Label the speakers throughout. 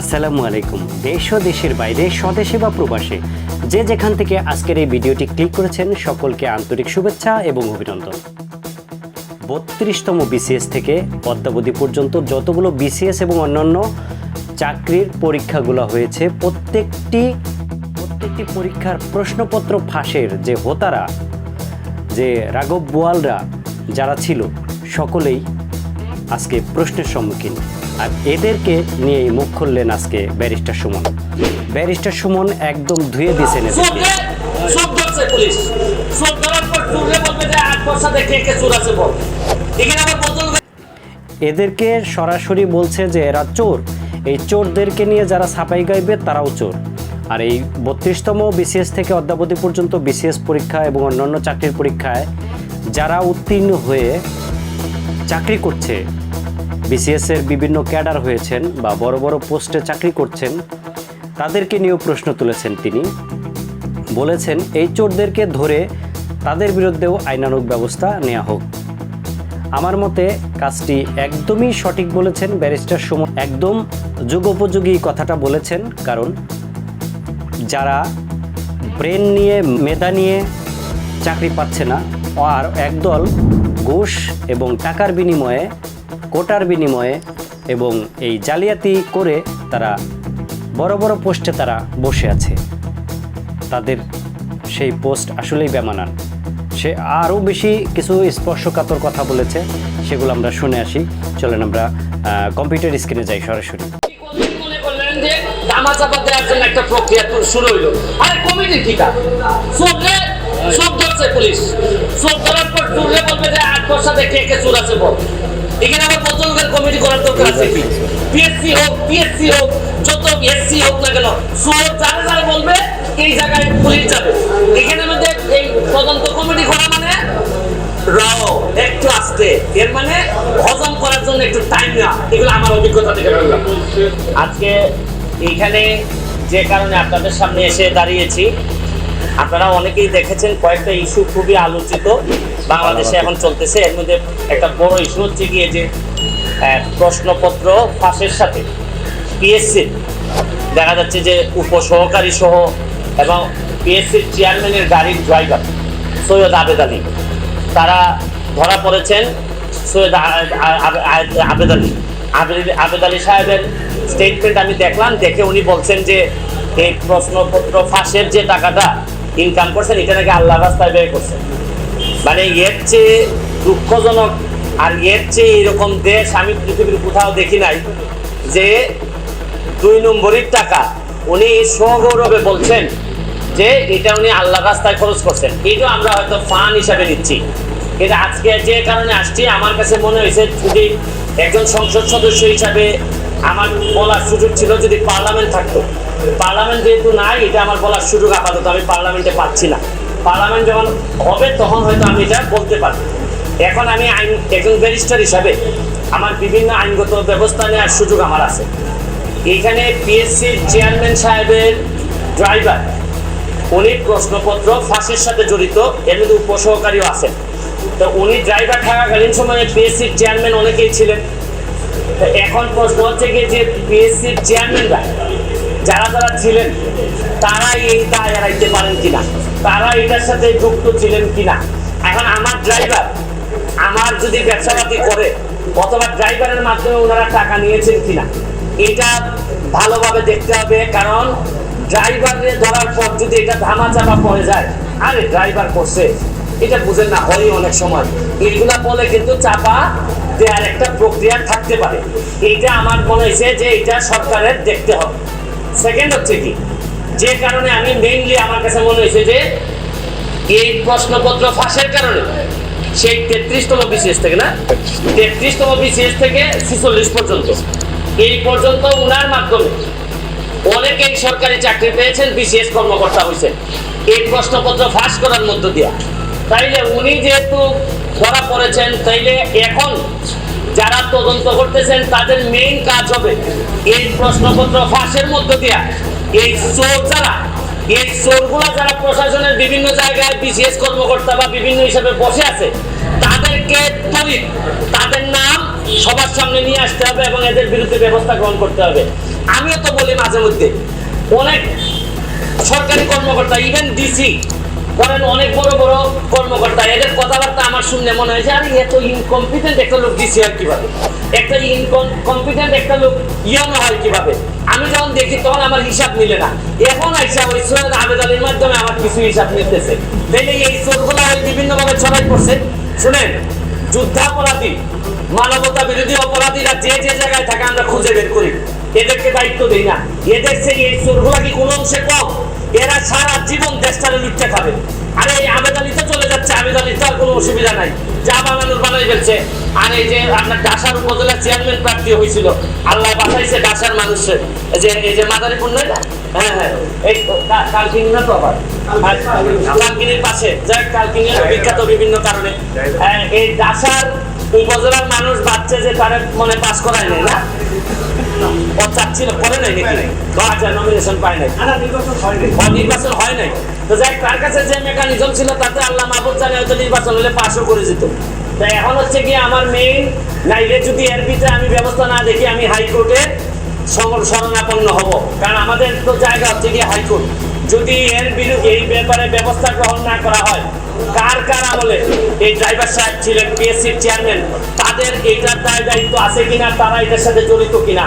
Speaker 1: আসসালামু আলাইকুম। দেশ ও দেশের বাইরে স্বদেশে বা প্রবাসে যে যেখান থেকে আজকের এই ভিডিওটি ক্লিক করেছেন, সকলকে আন্তরিক শুভেচ্ছা এবং অভিনন্দন। বত্রিশতম বিসিএস থেকে অদ্যাবধি পর্যন্ত যতগুলো বিসিএস এবং অন্যান্য চাকরির পরীক্ষাগুলো হয়েছে, প্রত্যেকটি প্রত্যেকটি পরীক্ষার প্রশ্নপত্র ফাঁসের যে হোতারা, যে রাঘব বোয়ালরা যারা ছিল, সকলেই আজকে প্রশ্নের সম্মুখীন। আর এদেরকে নিয়েই মুখ খুললেন আজকে ব্যারিস্টার সুমন। ব্যারিস্টার সুমন একদম ধুয়ে দিয়েছেন এদেরকে সরাসরি বলছে যে এরা চোর। এই চোরদেরকে নিয়ে যারা ছাপাই গাইবে তারাও চোর। আর এই বত্রিশতম বিসিএস থেকে অদ্যাবধি পর্যন্ত বিসিএস পরীক্ষা এবং অন্যান্য চাকরির পরীক্ষায় যারা উত্তীর্ণ হয়ে চাকরি করছে বিসিএস এর বিভিন্ন ক্যাডার হয়েছেন বা বড় বড় পোস্টে চাকরি করছেন, তাদেরকে নিয়েও প্রশ্ন তুলেছেন তিনি। বলেছেন, এই চোরদেরকে ধরে তাদের বিরুদ্ধেও আইনানুগ ব্যবস্থা নেওয়া হোক। আমার মতে কাজটি একদমই সঠিক বলেছেন ব্যারিস্টার সুমন। একদম যুগোপযোগী কথাটা বলেছেন, কারণ যারা ব্রেন নিয়ে, মেধা নিয়ে চাকরি পাচ্ছে না, আর একদল ঘুষ এবং টাকার বিনিময়ে কোটার বিনিময়ে এবং এই জালিয়াতি করে তারা বড় বড় পোস্টে তারা বসে আছে। তাদের সেই পোস্ট আসলেই বেমানান। সে আরও বেশি কিছু স্পর্শকাতর কথা বলেছে, সেগুলো আমরা শুনে আসি। চলেন আমরা কম্পিউটার স্ক্রিনে যাই সরাসরি।
Speaker 2: পুলিশ। ধরার পর বলবে যে আট বল। এখানে আবার বদলগার কমিটি করার দরকার আছে। কি পিএসসি হোক পিএসসি হোক যত এসসি হোক না কেন চোর যারা যারা বলবে এই জায়গায় পুলিশ যাবে। এখানে আমাদের এই তদন্ত কমিটি করা মানে রাও একটু আসতে এর মানে হজম করার জন্য একটু টাইম না এগুলো আমার অভিজ্ঞতা থেকে বললাম। আজকে এইখানে যে কারণে আপনাদের সামনে এসে দাঁড়িয়েছি আপনারা অনেকেই দেখেছেন কয়েকটা ইস্যু খুবই আলোচিত বাংলাদেশে এখন চলতেছে। এর মধ্যে একটা বড় ইস্যু হচ্ছে গিয়ে যে প্রশ্নপত্র ফাঁসের সাথে পিএসসি দেখা যাচ্ছে যে উপসহকারী সহ এবং পিএসসির চেয়ারম্যানের গাড়ির ড্রাইভার সৈয়দ আবেদ আলী। তারা ধরা পড়েছেন সৈয়দ আবেদ আলী। আবেদ আলী সাহেবের স্টেটমেন্ট আমি দেখলাম, দেখে উনি বলছেন যে এই প্রশ্নপত্র ফাঁসের যে টাকাটা ইনকাম করছেন, এটা নাকি আল্লাহ রাস্তায় ব্যয় করছেন? মানে এর চেয়ে দুঃখজনক আর এর চেয়ে এরকম দেশ আমি পৃথিবীর কোথাও দেখি নাই যে দুই নম্বরের টাকা উনি সগৌরবে বলছেন যে এটা উনি আল্লাহ রাস্তায় খরচ করছেন। এটা আমরা হয়তো ফান হিসাবে নিচ্ছি। কিন্তু আজকে যে কারণে আসছি, আমার কাছে মনে হয়েছে যদি একজন সংসদ সদস্য হিসাবে আমার বলার সুযোগ ছিল, যদি পার্লামেন্ট থাকতো পার্লামেন্ট যেহেতু নাই, এটা আমার বলার সুযোগ আপাতত আমি পার্লামেন্টে পাচ্ছি না। পার্লামেন্ট যখন হবে, তখন হয়তো আমি এটা বলতে পারব। এখন আমি আইন, একজন ব্যারিস্টার হিসাবে আমার বিভিন্ন আইনগত ব্যবস্থা নেওয়ার সুযোগ আমার আছে। এইখানে পিএসসির চেয়ারম্যান সাহেবের ড্রাইভার, উনি প্রশ্নপত্র ফাঁসের সাথে জড়িত, এর মধ্যে উপসহকারীও আছেন। তো উনি ড্রাইভার থাকাকালীন সময়ে পিএসসির চেয়ারম্যান অনেকেই ছিলেন। এখন প্রশ্ন হচ্ছে কি যে পিএসসির চেয়ারম্যানরা যারা যারা ছিলেন তারা এই দায় এড়াইতে পারেন কিনা? তারা এটার সাথে যুক্ত ছিলেন কিনা? এখন আমার ড্রাইভার আমার যদি ব্যবসাপাতি করে, অথবা ড্রাইভারের মাধ্যমে ওনারা টাকা নিয়েছেন কিনা? এটা ভালোভাবে দেখতে হবে, কারণ ড্রাইভারে ধরার পর যদি এটা ধামা চাপা পড়ে যায়, আরে ড্রাইভার করছে। এটা বুঝেন না হয় অনেক সময়। এইগুলা বলে কিন্তু চাপা দেওয়ার একটা প্রক্রিয়া থাকতে পারে। এইটা আমার মনে হয়েছে যে এটা সরকারের দেখতে হবে। সেকেন্ড হচ্ছে কি? যে কারণে আমি মেইনলি আমার কাছে মনে হয়েছে যে এই প্রশ্নপত্র ফাঁসের কারণে সেই তেত্রিশতম বিসিএস থেকে না তেত্রিশতম বিসিএস থেকে ছিচল্লিশ পর্যন্ত। এই পর্যন্ত উনার মাধ্যমে অনেকেই সরকারি চাকরি পেয়েছেন বিসিএস কর্মকর্তা হয়েছেন। এই প্রশ্নপত্র ফাঁস করার মধ্য দিয়া। তাইলে উনি যেহেতু ধরা পড়েছেন তাইলে এখন যারা তদন্ত করতেছেন, তাদের মেইন কাজ হবে এই প্রশ্নপত্র ফাঁসের মধ্য দিয়া। এই চোর যারা, এই চোরগুলা যারা প্রশাসনের বিভিন্ন জায়গায় বিসিএস কর্মকর্তা বা বিভিন্ন হিসাবে বসে আছে, তাদেরকে তড়িৎ, তাদের নাম সবার সামনে নিয়ে আসতে হবে এবং এদের বিরুদ্ধে ব্যবস্থা গ্রহণ করতে হবে। আমিও তো বলি মাঝে মধ্যে, অনেক সরকারি কর্মকর্তা ইভেন ডিসি অনেক বড় বড় কর্মকর্তা। এদের কথাবার্তা আমার শুনলে মনে হয় যে, আরে এত ইনকম্পিটেন্ট একটা লোক ডিসি হয় কীভাবে? একটা ইনকম্পিটেন্ট একটা লোক হয় কীভাবে? আমি যখন দেখি তখন আমার হিসাব মিলে না। এখন আইসা ওই সৈয়দ আবেদ আলীর মাধ্যমে আমার কিছু হিসাব মিলতেছে। তাইলে এই চোরগুলো বিভিন্নভাবে ছড়াই পড়ছে। শুনেন, যুদ্ধাপরাধী, মানবতা বিরোধী অপরাধীরা যে যে জায়গায় থাকে, আমরা খুঁজে বের করি। এদেরকে দায়িত্ব দিই না। এদের সেই এই চোরগুলা কি কোনো অংশে কম? এরা সারা জীবন দেশটারে লুটতে খাবে। আর এই আবেদ আলী তো চলে যাচ্ছে আবেদ আলী তো আর কোনো অসুবিধা নাই। যা বানানোর বানাই ফেলছে। আর এই যে আপনার ডাসার উপজেলা চেয়ারম্যান প্রার্থী হয়েছিল আল্লাহ বাঁচাইছে ডাসার মানুষের। যে এই যে মাদারীপুর নয় না? হ্যাঁ হ্যাঁ। এই হ্যাঁ, ডাসার উপজেলার মানুষ বাচ্চা যে তারা মনে পাস করায় না? ও চাচ্ছিল করে নাই নাকি? আচ্ছা নমিনেশন পায় নাই। নির্বাচন হয় নাই। তো যাই তার কাছে যে মেকানিজম ছিল তাতে আল্লাহ মাহবুব জানে হয়তো নির্বাচন হলে পাশও করে যেত। এখন হচ্ছে কি আমার মেইন নাইলে যদি এর ভিতরে আমি ব্যবস্থা না দেখি আমি হাইকোর্টে শরণাপন্ন হব। কারণ আমাদের তো জায়গা হচ্ছে কি হাইকোর্ট যদি এর বিরুদ্ধে এই ব্যাপারে ব্যবস্থা গ্রহণ না করা হয় কার কার আমলে এই ড্রাইভার সাহেব ছিলেন পিএসসির চেয়ারম্যান তাদের এটার দায় দায়িত্ব আছে কিনা তারা এটার সাথে জড়িত কিনা?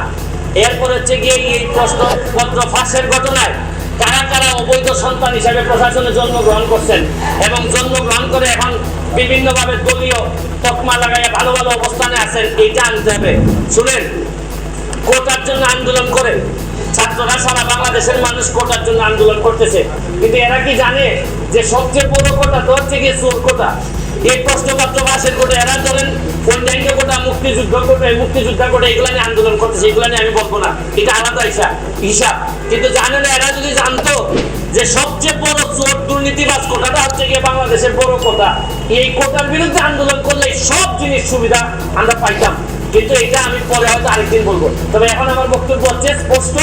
Speaker 2: এরপর হচ্ছে গিয়ে এই প্রশ্নপত্র ফাঁসের ঘটনায় কারা কারা অবৈধ সন্তান হিসাবে প্রশাসনে জন্মগ্রহণ করছেন এবং জন্মগ্রহণ করে এখন বিভিন্নভাবে দলীয় তকমা লাগাইয়া ভালো ভালো অবস্থানে আছেন, এইটা আনতে হবে। শুনেন, কোটার জন্য আন্দোলন করে ছাত্ররা সারা বাংলাদেশের মানুষ কোটার জন্য আন্দোলন করতেছে। কিন্তু এরা কি জানে যে সবচেয়ে বড় কোটা তো হচ্ছে গিয়ে চোর কোটা? এই প্রশ্নপত্র পাশের কোটা এরা ধরেন অন্যান্য কোটা, মুক্তিযুদ্ধ কোটা, মুক্তিযোদ্ধা কোটা, এগুলো নিয়ে আন্দোলন এগুলো নিয়ে আমি বলব না, এটা আলাদা হিসাব হিসাব। কিন্তু জানে না, এরা যদি জানতো যে সবচেয়ে বড় চোর দুর্নীতিবাজ কোটাটা হচ্ছে গিয়ে বাংলাদেশের বড় কোটা, এই কোটার বিরুদ্ধে আন্দোলন করলে সব জিনিস সুবিধা আমরা পাইতাম। কিন্তু এটা আমি পরে হয়তো আরেকদিন বলব। তবে এখন আমার বক্তব্য হচ্ছে, স্পষ্ট,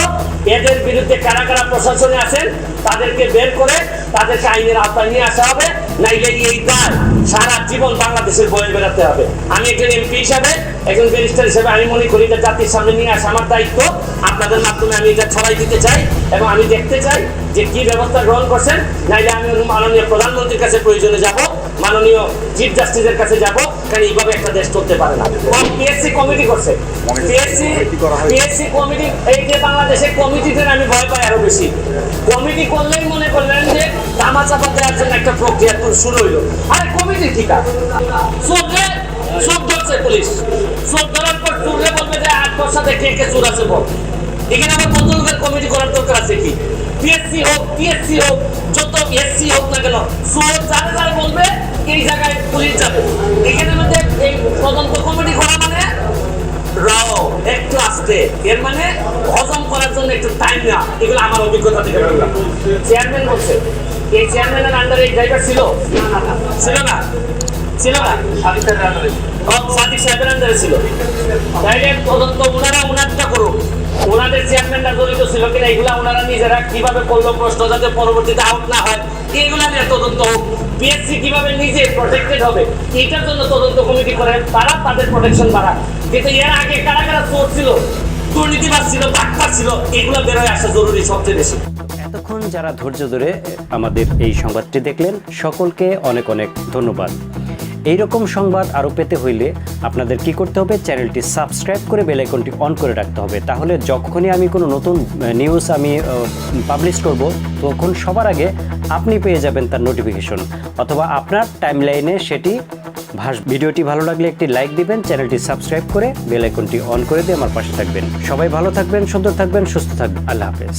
Speaker 2: এদের বিরুদ্ধে কারা কারা প্রশাসনে আছেন, তাদেরকে বের করে তাদেরকে আইনের আওতায় নিয়ে আসা হবে, নাইলে এই দায় সারা জীবন বাংলাদেশের বয়ে বেড়াতে হবে। আমি একজন এমপি হিসাবে, একজন ব্যারিস্টার হিসাবে আমি মনে করি যে জাতির সামনে নিয়ে আসা আমার দায়িত্ব। আপনাদের মাধ্যমে আমি এটা ছড়াই দিতে চাই এবং আমি দেখতে চাই যে কি ব্যবস্থা গ্রহণ করছেন। নাইলে আমি মাননীয় প্রধানমন্ত্রীর কাছে প্রয়োজনে যাব। মাননীয় চিফ জাস্টিসের কাছে যাব কারণ এইভাবে একটা দেশ চলতে পারে না। পিএসসি কমিটি করছে। পিএসসি পিএসসি কমিটি এই যে বাংলাদেশে কমিটিদের আমি ভয় পাই আরও বেশি। কমিটি করলেই মনে করলেন যে দামা চাপা দেওয়ার জন্য একটা প্রক্রিয়া শুরু হইল। আরে কমিটি ঠিক আছে। চোখে চোখ ধরছে পুলিশ। চোখ ধরার পর চুলে বলবে যে আট বছর কে কে চোর আছে বল। এখানে আমার বন্ধুদের কমিটি করার দরকার আছে কি? পিএসসি হোক পিএসসি হোক যত এসসি হোক না কেন চোর যারা যারা বলবে এই জায়গায় পুলিশ যাবে। এখানে মধ্যে এই তদন্ত কমিটি করা মানে রাও একটু আসতে। এর মানে হজম করার জন্য একটু টাইম না এগুলো আমার অভিজ্ঞতা থেকে বললাম। চেয়ারম্যান বলছে এই চেয়ারম্যানের আন্ডারে এই ড্রাইভার ছিল? ছিল না? ছিল না? ও, সাদিক সাহেবের আন্ডারে ছিল। তাইলে তদন্ত ওনারা ওনারটা করুক। ওনাদের চেয়ারম্যানরা জড়িত ছিল কিনা এগুলা ওনারা নিজেরা কীভাবে করল প্রশ্ন যাতে পরবর্তীতে আউট না হয়, এগুলা নিয়ে তদন্ত হোক। কীভাবে নিজে প্রটেক্টেড হবে, এটার জন্য তদন্ত কমিটি করে তারা তাদের প্রোটেকশন কিন্তু এর আগে কারা কারা চোর ছিল, দুর্নীতিবাজ ছিল, ডাক্তার ছিল, এগুলো বেরোয় আসা জরুরি সবচেয়ে বেশি।
Speaker 1: এতক্ষণ যারা ধৈর্য ধরে আমাদের এই সংবাদটি দেখলেন, সকলকে অনেক অনেক ধন্যবাদ। এই রকম সংবাদ আরও পেতে হইলে আপনাদের কি করতে হবে? চ্যানেলটি সাবস্ক্রাইব করে বেল আইকনটি অন করে রাখতে হবে। তাহলে যখনই আমি কোনো নতুন নিউজ আমি পাবলিশ করব, তখন সবার আগে আপনি পেয়ে যাবেন তার নোটিফিকেশন অথবা আপনার টাইমলাইনে সেটি ভাস, ভিডিওটি ভালো লাগলে একটি লাইক দিবেন, চ্যানেলটি সাবস্ক্রাইব করে বেল আইকনটি অন করে দিয়ে আমার পাশে থাকবেন। সবাই ভালো থাকবেন, সুন্দর থাকবেন, সুস্থ থাকবেন। আল্লাহ হাফেজ।